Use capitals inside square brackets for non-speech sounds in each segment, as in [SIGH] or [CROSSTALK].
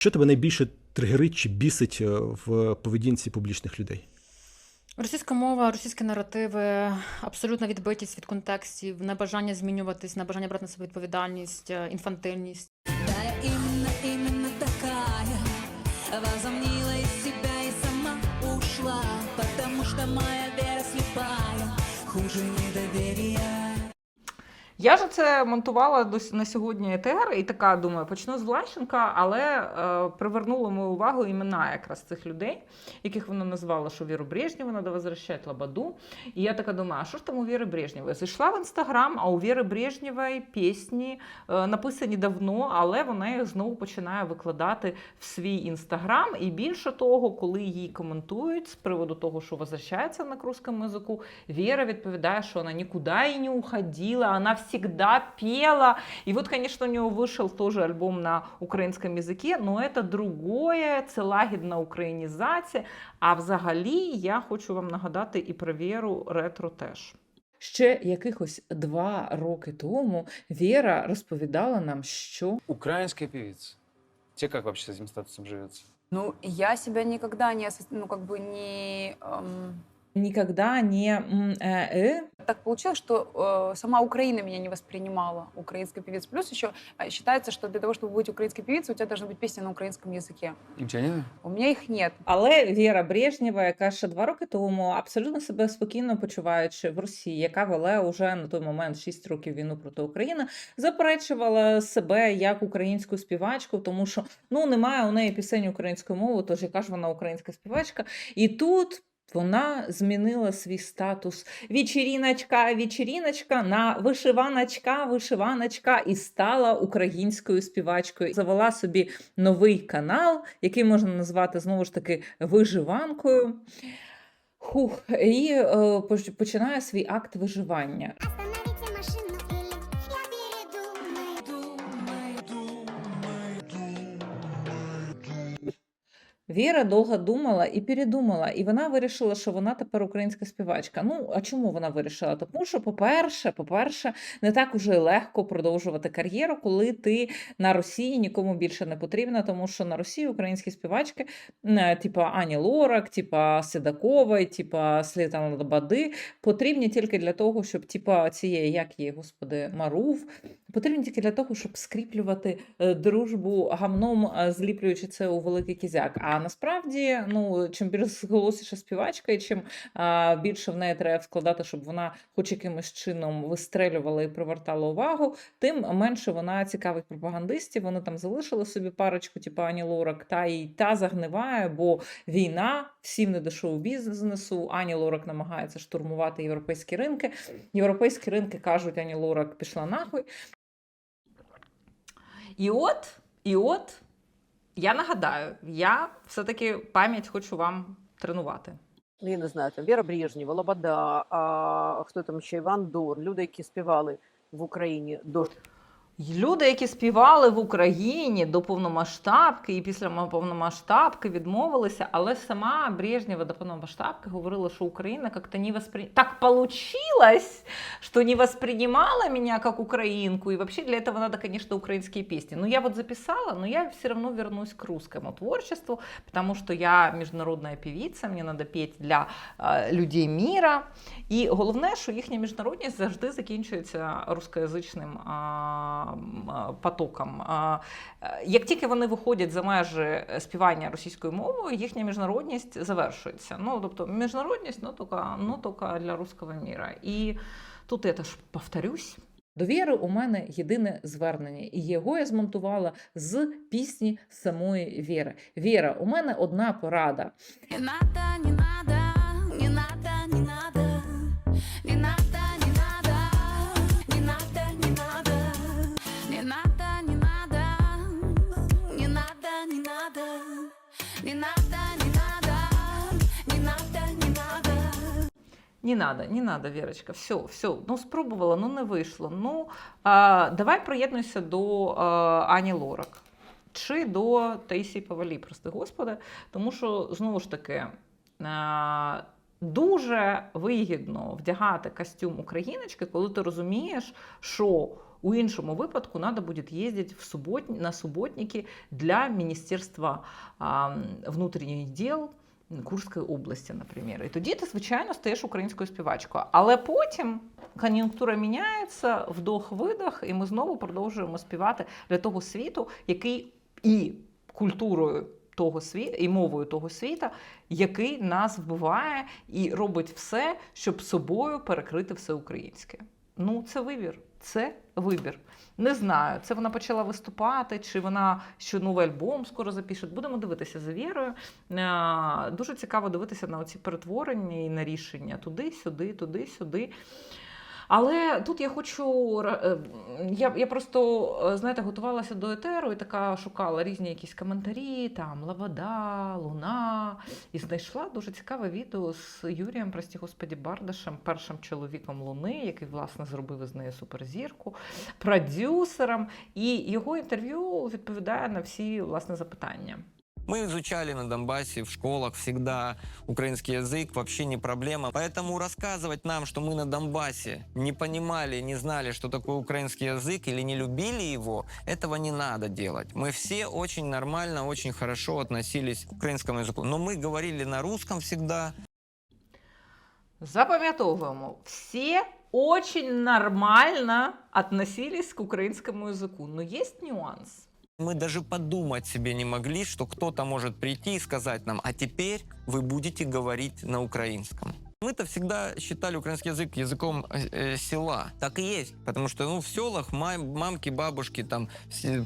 Що тебе найбільше тригерить чи бісить е, в поведінці публічних людей? Російська мова, російські наративи, абсолютна відбитість від контекстів, небажання змінюватись, небажання брати на себе відповідальність, е, інфантильність. Да, я именно, именно такая Возомнила из себя и сама ушла Потому что моя вера слепая Хуже недоверия Я ж це монтувала до с- на сьогодні ЕТР і така думаю, почну з Влащенка, але е, привернула мою увагу імена якраз цих людей, яких вона назвала, що Віру Брежнєву треба возвращати Лабаду. І я така думаю, а що ж там у Віри Брежнєвої? Зайшла в інстаграм, а у Віри Брежнєвої пісні е, написані давно, але вона їх знову починає викладати в свій інстаграм. І більше того, коли її коментують з приводу того, що возвращається на к русскому язику, Вера відповідає, что она никуда и не уходила, она всегда пела. И вот, конечно, у нее вышел тоже альбом на украинском языке, но это другое, це лагідна українізація. А взагалі я хочу вам нагадати і про Віру ретро теж. Ще якихось два роки тому Віра розповідала нам, що Украинская певица. Тебе как вообще с этим статусом живется? Ну, я себя никогда не, осоз- ну, как бы не... эм, ніколи не м, е, е, так получилось, что э, сама Украина меня не воспринимала, украинской певиц. Плюс еще э, считается, что для того, чтобы быть украинской певицей, у тебя должны быть песни на украинском языке. И у тебя нет? У меня их нет. Але Віра Брежнєва, яка ще два роки тому абсолютно себе спокійно почуваючи в Росії, яка вела уже на той момент 6 років війну проти України, заперечувала себе як українську співачку, тому що ну немає у неї пісень українською мовою, тож яка ж вона українська співачка. І тут. вона змінила свій статус вічеріночка, вічеріночка на вишиваночка, вишиваночка і стала українською співачкою. Завела собі новий канал, який можна назвати знову ж таки виживанкою. Хух, і е, починає свій акт виживання. Віра довго думала і передумала, і вона вирішила, що вона тепер українська співачка. Ну а чому вона вирішила? Тому що, по-перше, по-перше, не так уже легко продовжувати кар'єру, коли ти на Росії нікому більше не потрібна, тому що на Росії українські співачки, е, типа Ані Лорак, типа Седакової, типа Слітана Лободи, потрібні тільки для того, щоб типа цієї, як її, господи, Марув, потрібні тільки для того, щоб скріплювати е, дружбу гамном, е, зліплюючи це у великий кізяк. А насправді, ну чим більш голосніша співачка, і чим більше в неї треба складати, щоб вона хоч якимось чином вистрелювала і привертала увагу, тим менше вона цікавить пропагандистів. Вони там залишили собі парочку, типу Ані Лорак, та і та загниває, бо війна всім не до шоу-бізнесу. Ані Лорак намагається штурмувати європейські ринки. Європейські ринки кажуть, Ані Лорак пішла нахуй. І от, і от, я нагадаю, я все-таки пам'ять хочу вам тренувати. Ну, я не знаю, там Віра Брежнєва, Лобода, а хто там ще Іван Дур, люди, які співали в Україні до Люди, які співали в Україні до повномасштабки і після повномасштабки відмовилися, але сама Брежнєва до повномасштабки говорила, що Україна як-то не воспри... Так получилось, что не воспринимала меня как украинку, и вообще для этого надо, конечно, украинские песни. Но я вот записала, но я все равно вернусь к русскому творчеству, потому что я международная певица, мне надо петь для людей міра. І головне, що їхня міжнародність завжди закінчується рускоязичним а, потоком. Е, як тільки вони виходять за межі співання російською мовою, їхня міжнародність завершується. Ну, тобто міжнародність, ну, тільки, ну, тільки для руського міра. І тут я теж повторюсь. До віри у мене єдине звернення, і його я змонтувала з пісні самої Віри. Віра, у мене одна порада. Не Не надо, не надо, Вірочка. Все, все. Ну, спробувала, ну не вийшло. Ну, а, давай приєднуйся до а, Ані Лорак чи до Таїсії Павалі, прости Господи. Тому що, знову ж таки, а, дуже вигідно вдягати костюм україночки, коли ти розумієш, що У іншому випадку надо будет ездить в суббот... на субботники для Міністерства а, внутрішніх діл Курської області, наприклад. І тоді ти, звичайно, стаєш українською співачкою. Але потім кон'юнктура міняється, вдох-видох, і ми знову продовжуємо співати для того світу, який і культурою того світу, і мовою того світа, який нас вбиває і робить все, щоб собою перекрити все українське. Ну, це вибір. Це вибір. Не знаю, це вона почала виступати, чи вона ще новий альбом скоро запише. Будемо дивитися за вірою. Е, Дуже цікаво дивитися на оці перетворення і на рішення туди-сюди, туди-сюди. Але тут я хочу. е, Я, я просто, е, знаєте, готувалася до етеру і така шукала різні якісь коментарі, там Лавада, Луна. І знайшла дуже цікаве відео з Юрієм, прості господі, Бардашем, першим чоловіком Луни, який, власне, зробив із неї суперзірку, продюсером. І його інтерв'ю відповідає на всі власне запитання. Мы изучали на Донбассе в школах всегда украинский язык, вообще не проблема. Поэтому рассказывать нам, что мы на Донбассе не понимали, не знали, что такое украинский язык или не любили его, этого не надо делать. Мы все очень нормально, очень хорошо относились к украинскому языку. Но мы говорили на русском всегда, Запам'ятовуємо, всі очень нормально относились к українському язику. Но є нюанс. мы даже подумать себе не могли, что кто-то может прийти и сказать нам, а теперь вы будете говорить на украинском. Мы-то всегда считали украинский язык языком э, э, села. Так и есть. Потому что ну, в селах мам- мамки, бабушки, там, все-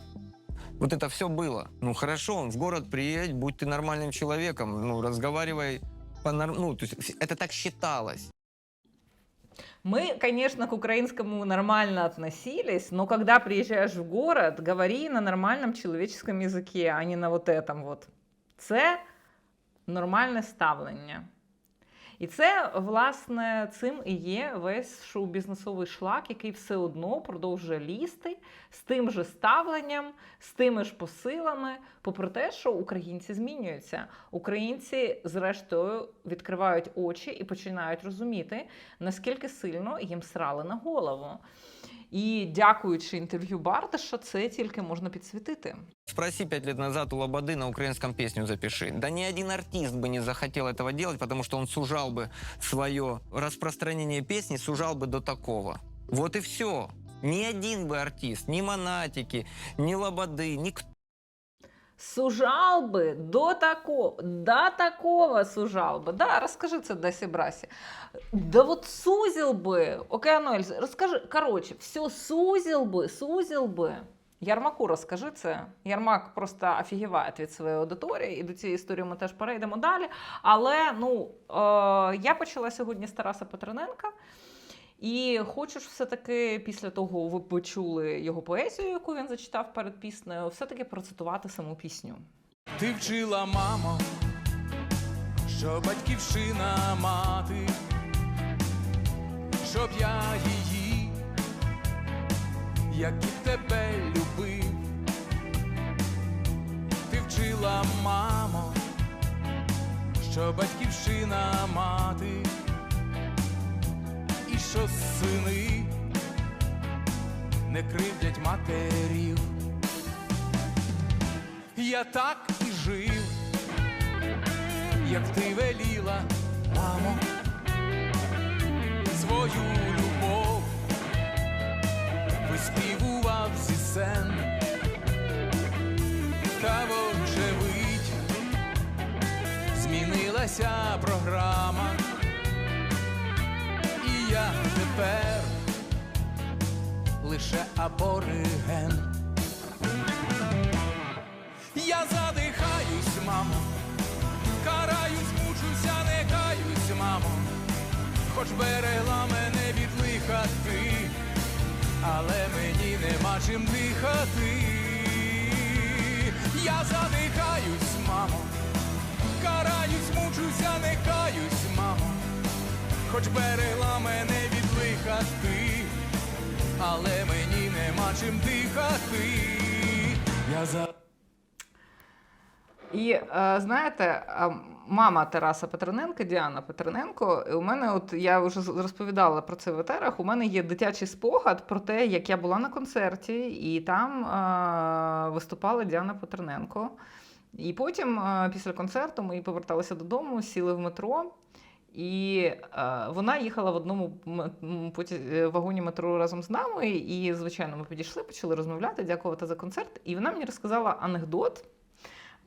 вот это все было. Ну хорошо, в город приедь, будь ты нормальным человеком, ну разговаривай по Ну, то есть это так считалось. Мы, конечно, к украинскому нормально относились, но когда приезжаешь в город, говори на нормальном человеческом языке, а не на вот этом вот. Це нормальне ставлення. І це, власне, цим і є весь шоу-бізнесовий шлак, який все одно продовжує лізти з тим же ставленням, з тими ж посилами, попри те, що українці змінюються. Українці, зрештою, відкривають очі і починають розуміти, наскільки сильно їм срали на голову. І дякуючи інтерв'ю Барташа, це тільки можна підсвітити. Спроси пять лет назад у Лободы на украинском песню запиши. Да ни один артист бы не захотел этого делать, потому что он сужал бы свое распространение песни, сужал бы до такого. Вот и все. Ни один бы артист, ни Монатики, ни Лободы, никто Сужал бы до такого, до такого сужал бы. Да, расскажи це Дасе Брасе. Да вот сузил бы, Океану Эльзы, расскажи, короче, все сузил бы, сузил би. Ярмаку розкажи це. Ярмак просто офігіває від своєї аудиторії, і до цієї історії ми теж перейдемо далі. Але ну, е, я почала сьогодні з Тараса Петрененка. І хочу ж все-таки після того ви почули його поезію, яку він зачитав перед піснею, все-таки процитувати саму пісню. Ти вчила, мамо, що батьківщина мати, щоб я її, як і тебе любив. Ти вчила, мамо, що батьківщина мати, що сини не кривдять матерів. Я так і жив, як ти веліла, мамо, свою любов виспівував зі сцен, та вочевидь змінилася тепер лише абориген. Я задихаюсь, мамо, караюсь, мучуся, не каюсь, мамо, хоч берегла мене від лиха ти, але мені нема чим дихати. Я задихаюсь, мамо, караюсь, мучуся, не каюсь, мамо, хоч берегла мене від лиха ти, але мені нема чим дихати. Я за І е, знаєте, мама Тараса Петрененка, Діана Петрененко, у мене, от я вже розповідала про це в етерах. У мене є дитячий спогад про те, як я була на концерті, і там е, виступала Діана Петрененко. І потім, е, після концерту, ми поверталися додому, сіли в метро. І е, вона їхала в одному е, вагоні метро разом з нами. І, звичайно, ми підійшли, почали розмовляти, дякувати за концерт. І вона мені розказала анекдот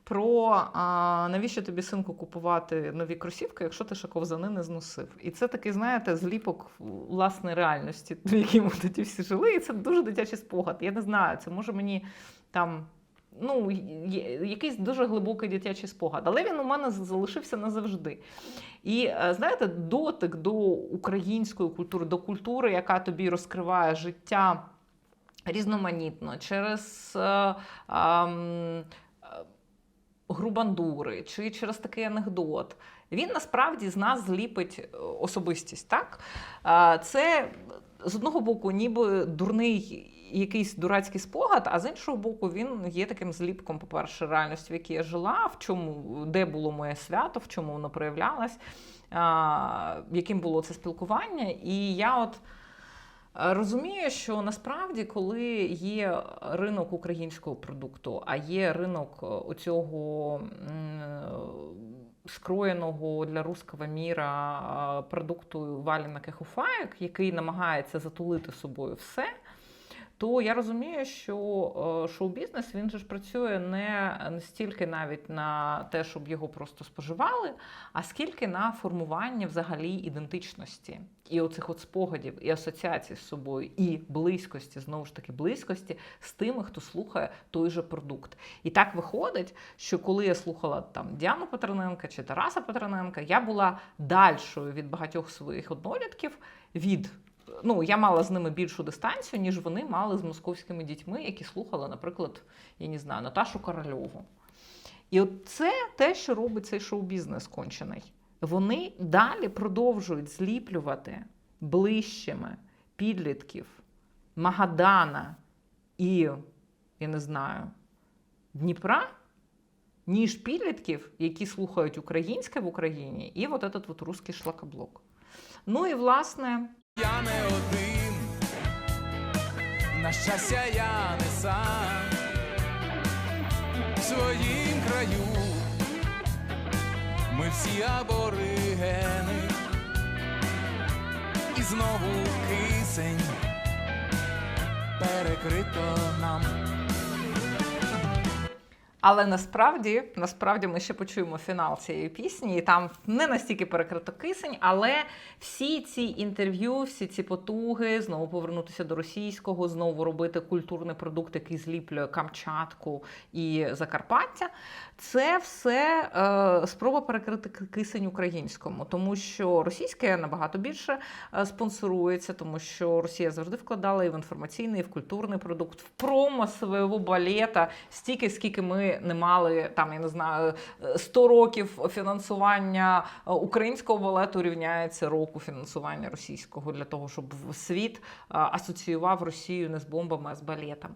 про а, навіщо тобі синку купувати нові кросівки, якщо ти ще ковзани не зносив. І це такий, знаєте, зліпок власної реальності, [LAUGHS] в якій ми тоді всі жили. І це дуже дитячий спогад. Я не знаю, це може мені там. Ну, якийсь дуже глибокий дитячий спогад, але він у мене залишився назавжди. І е, знаєте, дотик до української культури, до культури, яка тобі розкриває життя різноманітно через е, е, грубандури чи через такий анекдот. Він насправді з нас зліпить е, особистість. Так? Е, Це з одного боку, ніби дурний якийсь дурацький спогад, а з іншого боку, він є таким зліпком, по-перше, реальності, в якій я жила, в чому, де було моє свято, в чому воно проявлялось, яким було це спілкування. І я от е, розумію, що насправді, коли є ринок українського продукту, а є ринок е, оцього. Скроєного для руского міра продукту валенок і хуфаєк, який намагається затулити собою все, то я розумію, що е, шоу-бізнес він же ж працює не стільки навіть на те, щоб його просто споживали, а скільки на формування взагалі ідентичності і оцих от спогадів, і асоціацій з собою, і близькості, знову ж таки, близькості з тими, хто слухає той же продукт. І так виходить, що коли я слухала там Діану Петрененка чи Тараса Петрененка, я була дальшою від багатьох своїх однолітків від. Ну, я мала з ними більшу дистанцію, ніж вони мали з московськими дітьми, які слухали, наприклад, я не знаю, Наташу Корольову. І от це те, що робить цей шоу-бізнес кончений. Вони далі продовжують зліплювати ближчими підлітків Магадана і, я не знаю, Дніпра, ніж підлітків, які слухають українське в Україні, і от этот от русський шлакоблок. Ну і власне. Я не один, на щастя, я не сам в своїм краю. Ми всі аборигени, і знову кисень перекрито нам. Але насправді, насправді ми ще почуємо фінал цієї пісні, і там не настільки перекрито кисень, але всі ці інтерв'ю, всі ці потуги, знову повернутися до російського, знову робити культурний продукт, який зліплює Камчатку і Закарпаття. Це все е, спроба перекрити кисень українському, тому що російське набагато більше е, спонсорується, тому що Росія завжди вкладала і в інформаційний, і в культурний продукт, в промо свого балета, стільки, скільки ми не мали там, я не знаю, е, 100 років фінансування е, українського балету рівняється року фінансування російського для того, щоб світ е, асоціював Росію не з бомбами, а з балетом.